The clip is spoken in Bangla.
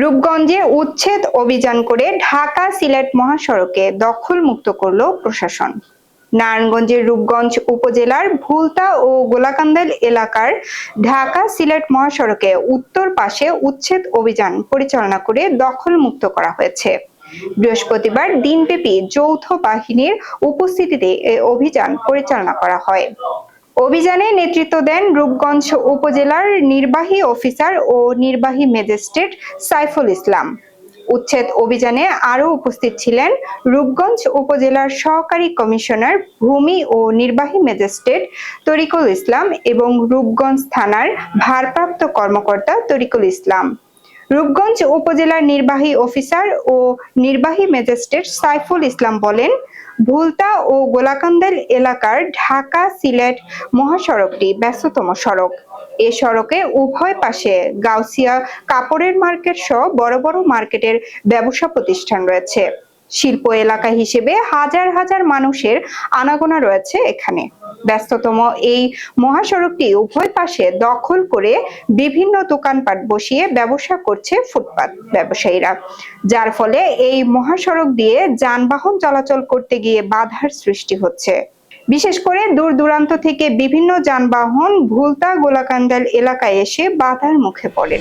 রূপগঞ্জে উচ্ছেদ অভিযান করে ঢাকা সিলেট মহাসড়কে দখল মুক্ত করল প্রশাসন। নারায়ণগঞ্জের রূপগঞ্জ উপজেলার ভুলতা ও গোলাকান্দাল এলাকার ঢাকা সিলেট মহাসড়কে উত্তর পাশে উচ্ছেদ অভিযান পরিচালনা করে দখল মুক্ত করা হয়েছে। বৃহস্পতিবার দিনব্যাপী যৌথ বাহিনীর উপস্থিতিতে এই অভিযান পরিচালনা করা হয়। অভিযানে নেতৃত্ব দেন রূপগঞ্জ উপজেলার নির্বাহী অফিসার ও নির্বাহী ম্যাজিস্ট্রেট সাইফুল ইসলাম। উচ্ছেদ অভিযানে আরও উপস্থিত ছিলেন রূপগঞ্জ উপজেলার সহকারী কমিশনার ভূমি ও নির্বাহী ম্যাজিস্ট্রেট তরিকুল ইসলাম এবং রূপগঞ্জ থানার ভারপ্রাপ্ত কর্মকর্তা তরিকুল ইসলাম। রূপগঞ্জ উপজেলার নির্বাহী অফিসার ও নির্বাহী ম্যাজিস্ট্রেট সাইফুল ইসলাম বলেন, ভুলতা ও গোলাকান্দাল এলাকার ঢাকা সিলেট মহাসড়কটি ব্যস্ততম সড়ক। এ সড়কে উভয় পাশে গাউসিয়া কাপড়ের মার্কেট সহ বড় বড় মার্কেটের ব্যবসা প্রতিষ্ঠান রয়েছে। শিল্প এলাকা হিসেবে হাজার হাজার মানুষের আনাগোনা রয়েছে এখানে। ব্যস্ততম এই মহাসড়কটি উভয় পাশে দখল করে বিভিন্ন দোকানপাট বসিয়ে ব্যবসা করছে ফুটপাত ব্যবসায়ীরা। যার ফলে এই মহাসড়ক দিয়ে যানবাহন চলাচল করতে গিয়ে বাধার সৃষ্টি হচ্ছে। বিশেষ করে দূর দূরান্ত থেকে বিভিন্ন যানবাহন ভুলতা গোলাকান্দাল এলাকায় এসে বাধার মুখে পড়ে।